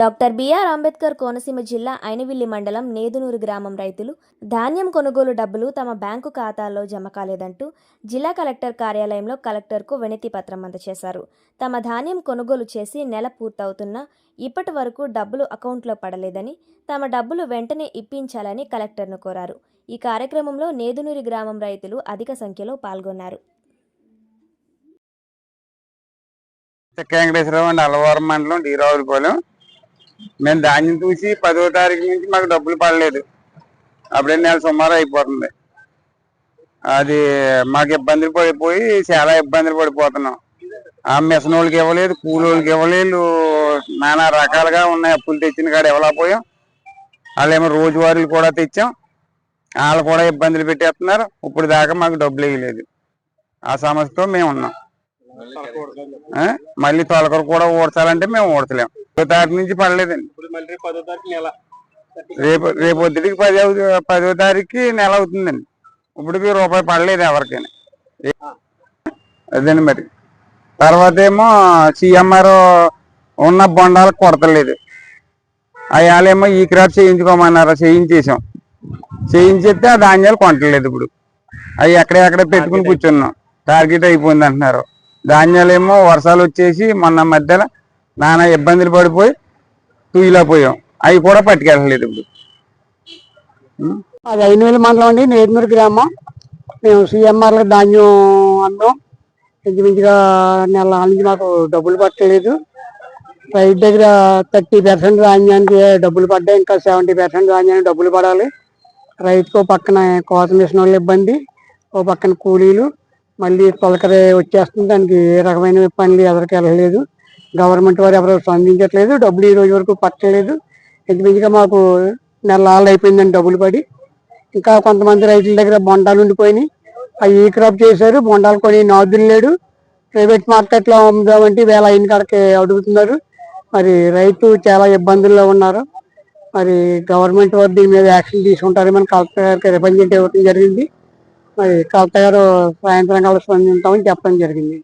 Doctor BR Ambedkar Konaseema జిల్లా ఐనవిల్లి మండలం నేదునూరు గ్రామం రైతులు ధాన్యం కొనుగోలు డబ్బులు తమ బ్యాంకు ఖాతాల్లో జమ కాలేదంటూ జిల్లా కలెక్టర్ కార్యాలయంలో కలెక్టర్కు వినతి పత్రం అందజేశారు తమ ధాన్యం కొనుగోలు చేసి నెల పూర్తవుతున్నా ఇప్పటి వరకు డబ్బులు అకౌంట్లో పడలేదని తమ డబ్బులు వెంటనే ఇప్పించాలని కలెక్టర్ను కోరారు. ఈ కార్యక్రమంలో నేదునూరి గ్రామం రైతులు అధిక సంఖ్యలో పాల్గొన్నారు. చెక్క వెంకటేశ్వరరావు అండి మండలం డీరావులపాలెం మేము ధాన్యం చూసి పదో తారీఖు నుంచి మాకు డబ్బులు పడలేదు. అప్పుడే నెల సుమారు అయిపోతుంది. అది మాకు ఇబ్బందులు పడిపోయి చాలా ఇబ్బందులు పడిపోతున్నాం. ఆ మిషన్ వాళ్ళకి ఇవ్వలేదు కూలి వాళ్ళకి ఇవ్వలేదు నానా రకాలుగా ఉన్నాయి. అప్పులు తెచ్చిన కాడ ఇవ్వలేకపోయాం వాళ్ళేమో రోజువారీలు కూడా తెచ్చాం. వాళ్ళు కూడా ఇబ్బందులు పెట్టేస్తున్నారు. ఇప్పుడు దాకా మాకు డబ్బులు ఇవ్వలేదు ఆ సమస్యతో మేము ఉన్నాం? మళ్ళీ తొలకరు కూడా ఊడ్చాలంటే మేము పదో తారీఖు నుంచి పడలేదండి. ఇప్పుడు మళ్ళీ పదో తారీఖు నెల. రేపు రేపు పొద్దుటికి పది పదో తారీఖుకి నెల అవుతుందండి. ఇప్పటికి రూపాయి పడలేదు ఎవరికైనా. అదండి మరి. తర్వాత ఏమో సిఎంఆర్ ఉన్న బొండాలకు కొడతలేదు. అయ్యాలేమో ఈ క్రాప్ చేయించుకోమన్నారు? చేయించేసాం. చేయించేస్తే ఆ ధాన్యాలు కొంటలేదు ఇప్పుడు. అవి ఎక్కడెక్కడ పెట్టుకుని కూర్చున్నాం. టార్గెట్ అయిపోయింది అంటున్నారు. ధాన్యాలేమో వర్షాలు వచ్చేసి మొన్న మధ్యలో నానా ఇబ్బందులు పడిపోయి పోయాం. అవి కూడా పట్టుకెళ్ళలేదు ఇప్పుడు. అది అది ఐనవేలు మండలం అండి నేర్మూరు గ్రామం. మేము సిఎంఆర్లో ధాన్యం అన్నాం. ఇంచుమించుగా నెల నుంచి మాకు డబ్బులు పట్టలేదు. రైతు దగ్గర థర్టీ పర్సెంట్ ధాన్యానికి డబ్బులు పడ్డాయి ఇంకా సెవెంటీ పర్సెంట్ ధాన్యానికి డబ్బులు పడాలి. రైతుకు పక్కన కోత మిషన్ వాళ్ళు ఇబ్బంది ఓ పక్కన కూలీలు. మళ్ళీ తొలకరి వచ్చేస్తుంది దానికి ఏ రకమైన పనులు ఎదరికి వెళ్ళలేదు. గవర్నమెంట్ వారు ఎవరు స్పందించట్లేదు. డబ్బులు ఈ రోజు వరకు పట్టలేదు. ఇంచుమించుగా మాకు నెల ఆళ్ళు అయిపోయిందండి డబ్బులు పడి. ఇంకా కొంతమంది రైతుల దగ్గర బొండాలు ఉండిపోయినాయి. అవి ఈ క్రాప్ చేశారు. బొండాలు కొని నాదులు లేడు. ప్రైవేట్ మార్కెట్లో అమ్ముదామంటే వేల అయిన కాడికి అడుగుతున్నారు. మరి రైతు చాలా ఇబ్బందుల్లో ఉన్నారు. మరి గవర్నమెంట్ వారు దీని మీద యాక్షన్ తీసుకుంటారని కలెక్టర్ గారికి రిప్రజెంట్ ఇవ్వడం జరిగింది. మరి కలెక్టర్ గారు సాయంత్రం కల్లా స్పందించామని చెప్పడం జరిగింది.